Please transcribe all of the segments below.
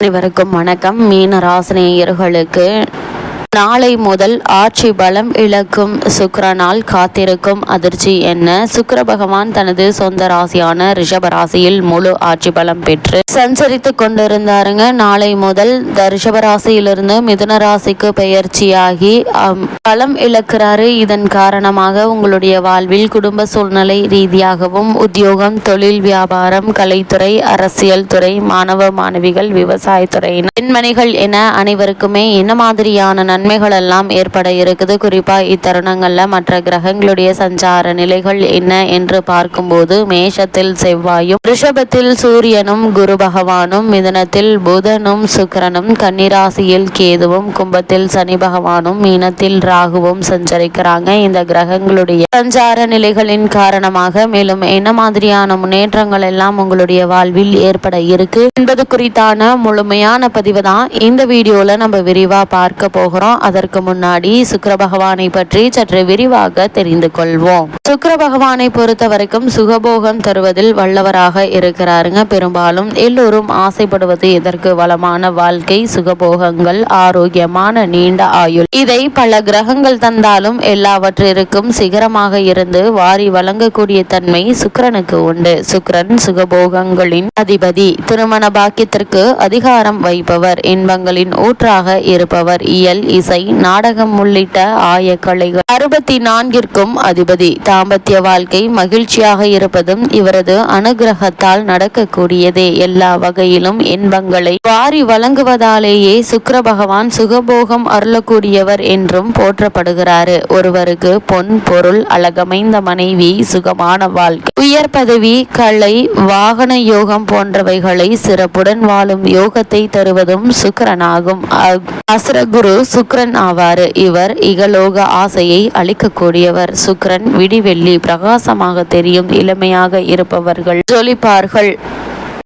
அனைவருக்கும் வணக்கம். மீன ராசினியர்களுக்கு நாளை முதல் ஆட்சி பலம் இழக்கும். சுக்கிரனால் காத்திருக்கும் அதிர்ச்சி என்ன? சுக்கர பகவான் தனது சொந்த ராசியான ரிஷப ராசியில் முழு ஆட்சி பலம் பெற்று சஞ்சரித்து கொண்டிருந்தாருங்க. நாளை முதல் இந்த ரிஷப ராசியிலிருந்து மிதுன ராசிக்கு பெயர்ச்சியாகி பலம் இழக்கிறாரு. இதன் காரணமாக உங்களுடைய வாழ்வில் குடும்ப சூழ்நிலை ரீதியாகவும் உத்தியோகம் தொழில் வியாபாரம் கலைத்துறை அரசியல் துறை மாணவ மாணவிகள் விவசாயத்துறையினர் பெண்மணிகள் என அனைவருக்குமே என்ன மாதிரியான நன்மைகள் எல்லாம் ஏற்பட இருக்குது. குறிப்பாக இத்தருணங்களில் மற்ற கிரகங்களுடைய சஞ்சார நிலைகள் என்ன என்று பார்க்கும்போது மேஷத்தில் செவ்வாயும் ரிஷபத்தில் சூரியனும் குரு பகவானும் மிதனத்தில் புதனும் சுக்கரனும் கன்னிராசியில் கேதுவும் கும்பத்தில் சனி பகவானும் மீனத்தில் ராகுவும் சஞ்சரிக்கிறாங்க. இந்த கிரகங்களுடைய சஞ்சார நிலைகளின் காரணமாக மேலும் என்ன மாதிரியான முன்னேற்றங்கள் எல்லாம் உங்களுடைய வாழ்வில் ஏற்பட இருக்கு என்பது குறித்தான முழுமையான பதிவு தான் இந்த வீடியோல நம்ம விரிவா பார்க்க போகிறோம். அதற்கு முன்னாடி சுக்கர பகவானை பற்றி சற்று விரிவாக தெரிந்து கொள்வோம். சுக்கர பகவானை பொறுத்த வரைக்கும் சுகபோகம் தருவதில் வல்லவராக இருக்கிறாருங்க. பெரும்பாலும் எல்லோரும் ஆசைப்படுவது இதற்கு வளமான வாழ்க்கை சுகபோகங்கள் ஆரோக்கியமான நீண்ட ஆயுள். இதை பல கிரகங்கள் தந்தாலும் எல்லாவற்றிற்கும் சிகரமாக இருந்து வாரி வழங்கக்கூடிய தன்மை சுக்கரனுக்கு உண்டு. சுக்கிரன் சுகபோகங்களின் அதிபதி திருமண பாக்கியத்திற்கு அதிகாரம் வைப்பவர் இன்பங்களின் ஊற்றாக இருப்பவர் இயல் இசை நாடகம் உள்ளிட்ட ஆய கலைகள். அறுபத்தி நான்கிற்கும் அதிபதி. தாம்பத்திய வாழ்க்கை மகிழ்ச்சியாக இருப்பதும் இவரது அனுகிரகத்தால் நடக்கக்கூடியதே. எல்லா வகையிலும் இன்பங்களை வாரி வழங்குவதாலேயே சுக்கர பகவான் சுகபோகம் அருளக்கூடியவர் என்றும் போற்றப்படுகிறாரு. ஒருவருக்கு பொன் பொருள் அழகமைந்த மனைவி சுகமான வாழ்க்கை உயர் பதவி கலை வாகன யோகம் போன்றவைகளை சிறப்புடன் வாழும் யோகத்தை தருவதும் சுக்கரனாகும். அசுரகுரு சுக் சுக்ரன் ஆவார் இவர் இகலோக ஆசையை அளிக்கக்கூடியவர். சுக்ரன் விடிவெள்ளி பிரகாசமாக தெரியும். இளமையாக இருப்பவர்கள். ஜொலிப்பார்கள்.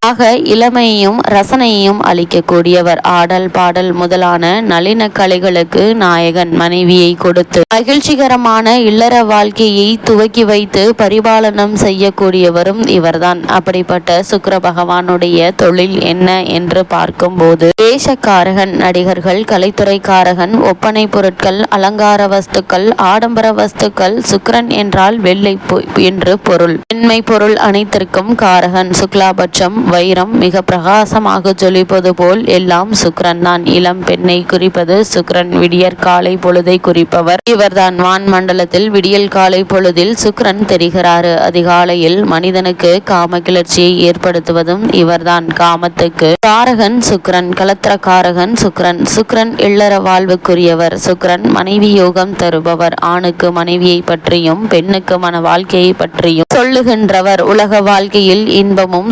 ஆக இளமையையும் ரசனையையும் அளிக்கக்கூடியவர். ஆடல் பாடல் முதலான நளின கலைகளுக்கு நாயகன் மனைவியை கொடுத்து மகிழ்ச்சிகரமான இல்லற வாழ்க்கையை துவக்கி வைத்து பரிபாலனம் செய்யக்கூடியவரும் இவர்தான். அப்படிப்பட்ட சுக்கர பகவானுடைய தொழில் என்ன என்று பார்க்கும்போது வேஷக்காரகன் நடிகர்கள் கலைத்துறைக்காரகன் ஒப்பனை பொருட்கள் அலங்கார வஸ்துக்கள் ஆடம்பர வஸ்துக்கள் சுக்கரன் என்றால் வெள்ளை என்று பொருள். பெண்மை பொருள் அனைத்திற்கும் காரகன் சுக்லாபட்சம் வைரம் மிக பிரகாசமாக ஜொலிப்பது போல் எல்லாம் சுக்கிரன் தான் இளம் பெண்ணை குறிப்பது சுக்கிரன் விடியற் காலை பொழுதை குறிப்பவர். இவர்தான் வான் மண்டலத்தில் விடியல் காலை பொழுதில் சுக்ரன் தெரிகிறாரு அதிகாலையில் மனிதனுக்கு காம கிளர்ச்சியை ஏற்படுத்துவதும் இவர்தான் காமத்துக்கு. காரகன் சுக்ரன் கலத்திரக்காரகன் சுக்கிரன் சுக்ரன் இல்லற வாழ்வுக்குரியவர். சுக்ரன் மனைவி யோகம் தருபவர். ஆணுக்கு மனைவியை பற்றியும் பெண்ணுக்கு மன வாழ்க்கையை பற்றியும் சொல்லுகின்றவர். உலக வாழ்க்கையில் இன்பமும்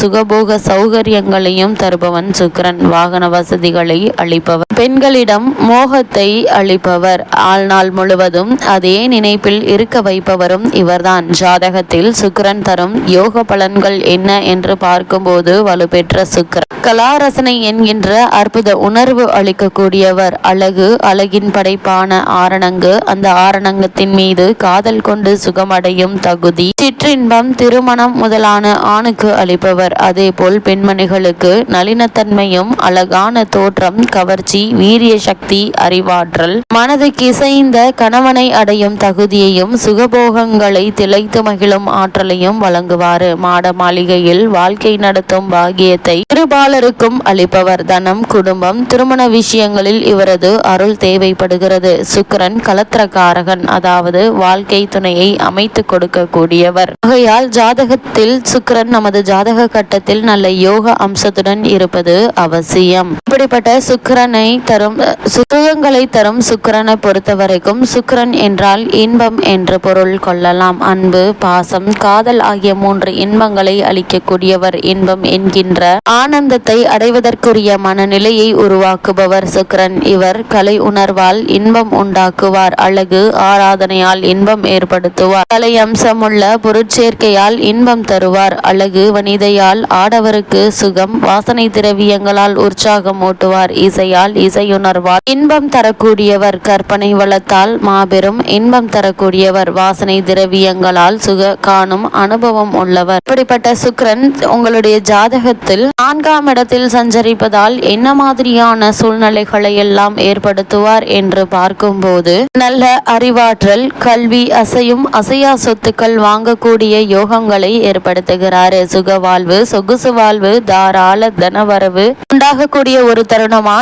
சுகபோக சௌகரியங்களையும் தருபவன் சுக்கரன். வாகன வசதிகளை அளிப்பவர். பெண்களிடம் மோகத்தை அளிப்பவர். ஆழ்நாள் முழுவதும் அதே நினைப்பில் இருக்க வைப்பவரும் இவர்தான். ஜாதகத்தில் சுக்கிரன் தரும் யோக பலன்கள் என்ன என்று பார்க்கும்போது வலுப்பெற்ற சுக்கரன். கலாரசனை என்கின்ற அற்புத உணர்வு அளிக்கக்கூடியவர். அழகு அழகின் படைப்பான ஆரணங்கு. அந்த ஆரணங்கத்தின் மீது காதல் கொண்டு சுகமடையும் தகுதி. சிற்றின்பம் திருமணம் முதலான ஆணுக்கு அளிப்பவர். அதேபோல் பெண்மணிகளுக்கு நளினத்தன்மையும் அழகான தோற்றம் கவர்ச்சி வீரிய சக்தி அறிவாற்றல். மனதுக்கு இசைந்த கணவனை அடையும் தகுதியையும் சுகபோகங்களை திளைத்து மகிழும் ஆற்றலையும் வழங்குவாரு. மாட மாளிகையில் வாழ்க்கை நடத்தும் பாகியத்தை திருபாலருக்கும் அளிப்பவர். தனம் குடும்பம் திருமண விஷயங்களில் இவரது அருள் தேவைப்படுகிறது. சுக்கரன் கலத்திரக்காரகன் அதாவது வாழ்க்கை துணையை அமைத்து கொடுக்கக்கூடியவர். ஆகையால் ஜாதகத்தில் சுக்கரன் நமது ஜாதக கட்டத்தில் நல்ல யோக அம்சத்துடன் இருப்பது அவசியம். இப்படிப்பட்ட சுக்கரனை தரும் சுகங்களை தரும் சுக்கரனை பொறுத்த வரைக்கும் என்றால் இன்பம் என்று பொருள் கொள்ளலாம். அன்பு பாசம் காதல் ஆகிய மூன்று இன்பங்களை அளிக்கக்கூடியவர் இன்பம் என்கின்ற ஆனந்தத்தை அடைவதற்குரிய மனநிலையை உருவாக்குபவர் சுக்கிரன். இவர் கலை உணர்வால் இன்பம் உண்டாக்குவார் அழகு ஆராதனையால் இன்பம் ஏற்படுத்துவார். கலை அம்சமுள்ள பொருட்சேர்க்கையால் இன்பம் தருவார் அழகு அழகு வனிதையால் ஆடவருக்கு சுகம் வாசனை திரவியங்களால் உற்சாகம் ஊட்டுவார் இசையால் இசையுணர்வார் இன்பம் தரக்கூடியவர் கற்பனை வளத்தால் மாபெரும். இன்பம் தரக்கூடியவர் வாசனை திரவியங்களால் சுக காணும் அனுபவம் உள்ளவர். இப்படிப்பட்ட சுக்ரன் உங்களுடைய ஜாதகத்தில் நான்காம் இடத்தில் சஞ்சரிப்பதால் என்ன மாதிரியான சூழ்நிலைகளை எல்லாம் ஏற்படுத்துவார் என்று பார்க்கும்போது நல்ல அறிவாற்றல் கல்வி அசையும் அசையா சொத்துக்கள் வாங்கக்கூடிய யோகங்களை ஏற்படுத்துகிறார். சுக வாழ்வு சொகுசு வாழ்வு தாராள தனவரவு உண்டாகக்கூடிய ஒரு தருணமா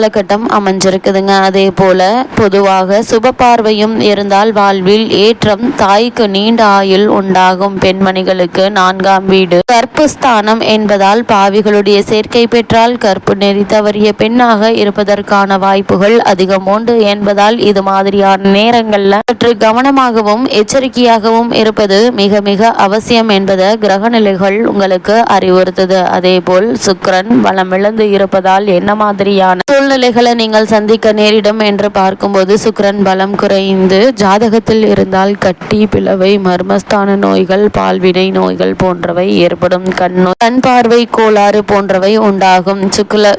காலகட்டம் அமைஞ்சிருக்குதுங்க. அதே போல பொதுவாக சுப பார்வையும் இருந்தால் வாழ்வில் ஏற்றம் தாய்க்கு நீண்ட ஆயுள் உண்டாகும். பெண்மணிகளுக்கு நான்காம் வீடு. கற்பு ஸ்தானம் என்பதால் பாவிகளுடைய சேர்க்கை பெற்றால் கற்பு நெறி தவறிய பெண்ணாக இருப்பதற்கான வாய்ப்புகள் அதிகம் உண்டு என்பதால் இது மாதிரியான நேரங்கள்ல சற்று கவனமாகவும் எச்சரிக்கையாகவும் இருப்பது மிக மிக அவசியம் என்பதை கிரகநிலைகள் உங்களுக்கு அறிவுறுத்துது. அதே போல் சுக்கிரன் வளமிழந்து இருப்பதால் என்ன மாதிரியான சூழ்நிலைகளை நீங்கள் சந்திக்க நேரிடும் என்று பார்க்கும்போது சுக்ரன் பலம் குறைந்து ஜாதகத்தில் இருந்தால் கட்டி பிளவை மர்மஸ்தான நோய்கள் பால்வினை நோய்கள் போன்றவை ஏற்படும். கண் கண் பார்வை கோளாறு போன்றவை உண்டாகும். சுக்ல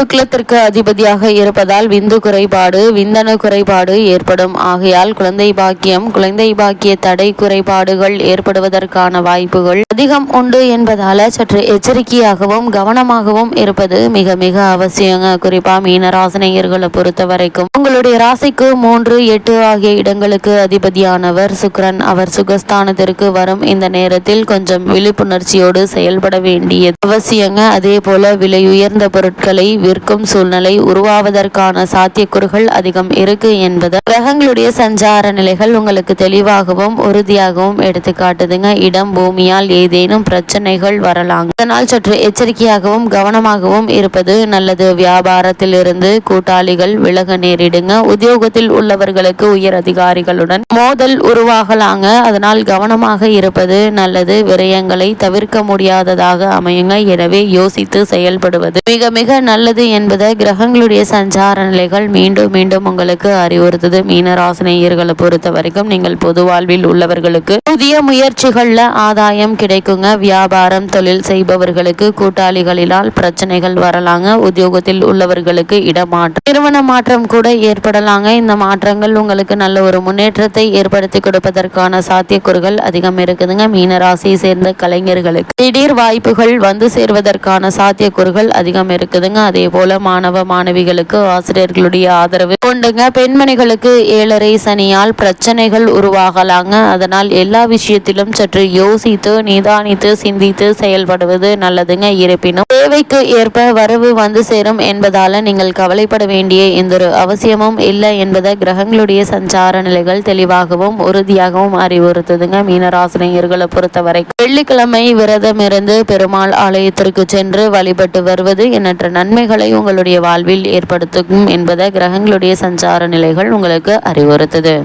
சுக்லத்திற்கு அதிபதியாக இருப்பதால் விந்து குறைபாடு விந்தணு குறைபாடு ஏற்படும். ஆகையால் குழந்தை பாக்கியம் குழந்தை பாக்கிய தடை குறைபாடுகள் ஏற்படுவதற்கான வாய்ப்புகள் அதிகம் உண்டு என்பதால சற்று எச்சரிக்கையாகவும் கவனமாகவும் இருப்பது மிக மிக அவசியங்க. குறிப்பாக மீன மீனராசினியர்களை பொறுத்த வரைக்கும் உங்களுடைய ராசிக்கு மூன்று எட்டு ஆகிய இடங்களுக்கு அதிபதியானவர் சுக்கிரன் அவர் சுகஸ்தானத்திற்கு வரும் இந்த நேரத்தில் கொஞ்சம் விழிப்புணர்ச்சியோடு செயல்பட வேண்டியது அவசியங்க. அதே போல விலை உயர்ந்த பொருட்களை விற்கும் சூழ்நிலை உருவாவதற்கான சாத்தியக்கூறுகள் அதிகம் இருக்கு என்பது கிரகங்களுடைய சஞ்சார நிலைகள் உங்களுக்கு தெளிவாகவும் உறுதியாகவும் எடுத்து காட்டுதுங்க. இடம் பூமியால் ஏதேனும் பிரச்சனைகள் வரலாம் அதனால் சற்று எச்சரிக்கையாகவும் கவனமாகவும் இருப்பது நல்லது. வியாபாரத்தில் உத்தியோகத்திலிருந்து கூட்டாளிகள் விலக நேரிடுங்க. உத்தியோகத்தில் உள்ளவர்களுக்கு உயர் அதிகாரிகளுடன் மோதல் உருவாகலாங்க. அதனால் கவனமாக இருப்பது நல்லது. விரயங்களை தவிர்க்க முடியாததாக அமையுங்க. எனவே யோசித்து செயல்படுவது மிக மிக நல்லது என்பதை கிரகங்களுடைய சஞ்சார நிலைகள் மீண்டும் மீண்டும் உங்களுக்கு அறிவுறுத்தது. மீனராசினியர்களை பொறுத்த வரைக்கும் நீங்கள் பொது வாழ்வில் உள்ளவர்களுக்கு புதிய முயற்சிகள்ல ஆதாயம் கிடைக்குங்க. வியாபாரம் தொழில் செய்பவர்களுக்கு கூட்டாளிகளினால் பிரச்சனைகள் வரலாங்க. உத்தியோகத்தில் உள்ளவர்கள் உங்களுக்கு இடமாற்றம் நிறுவன மாற்றம் கூட ஏற்படலாங்க. இந்த மாற்றங்கள் உங்களுக்கு நல்ல ஒரு முன்னேற்றத்தை ஏற்படுத்தி கொடுப்பதற்கான சாத்தியக்கூறுகள் அதிகம் இருக்குதுங்க. மீனராசியை சேர்ந்த கலைஞர்களுக்கு திடீர் வாய்ப்புகள் வந்து சேர்வதற்கான சாத்தியக்கூறுகள் அதிகம் இருக்குதுங்க. அதே போல மாணவ மாணவிகளுக்கு ஆசிரியர்களுடைய ஆதரவு கொண்டுங்க பெண்மணிகளுக்கு ஏழரை சனியால் பிரச்சனைகள் உருவாகலாங்க. அதனால் எல்லா விஷயத்திலும் சற்று யோசித்து நிதானித்து சிந்தித்து செயல்படுவது நல்லதுங்க. இருப்பினும் தேவைக்கு ஏற்ப வரவு வந்து சேரும் என்பதால நீங்கள் கவலைப்பட வேண்டிய எந்த ஒரு அவசியமும் இல்லை என்பதை கிரகங்களுடைய சஞ்சார நிலைகள் தெளிவாகவும் உறுதியாகவும் அறிவுறுத்துதுங்க. மீனராசினியர்களை பொறுத்தவரை வெள்ளிக்கிழமை விரதம் இருந்து பெருமாள் ஆலயத்திற்கு சென்று வழிபட்டு வருவது எண்ணற்ற நன்மைகளை உங்களுடைய வாழ்வில் ஏற்படுத்தும் என்பதை கிரகங்களுடைய சஞ்சார நிலைகள் உங்களுக்கு அறிவுறுத்துது.